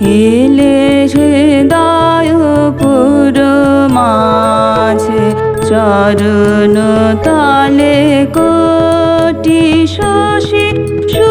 এলে হৃদয় পুর মাঝে চরণ তালে কোটি শশী সু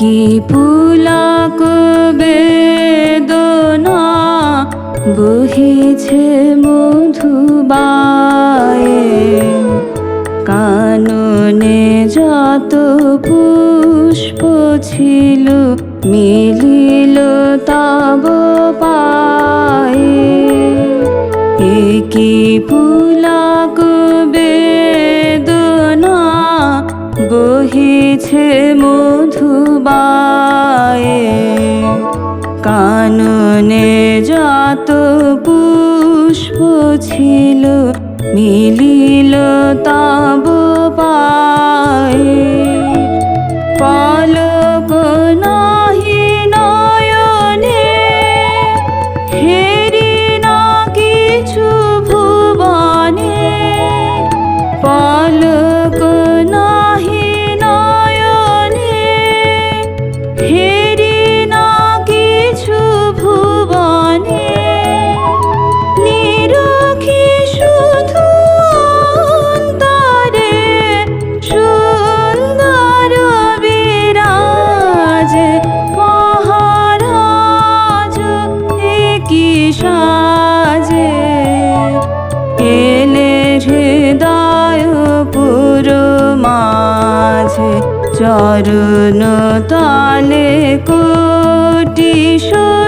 কি পুলক বেদনা বহিছে মধুবায়ে? কাননে যত পুষ্প ছিল, মিলিল তব পায়ে। কি পুলক বেদনা বহিছে মধুবায়ে কাননে যত পুষ্প ছিল মিলিল তব পায়ে সাজে। এলে হৃদয় পুর মাঝে চরণ তালে কোটি শোষ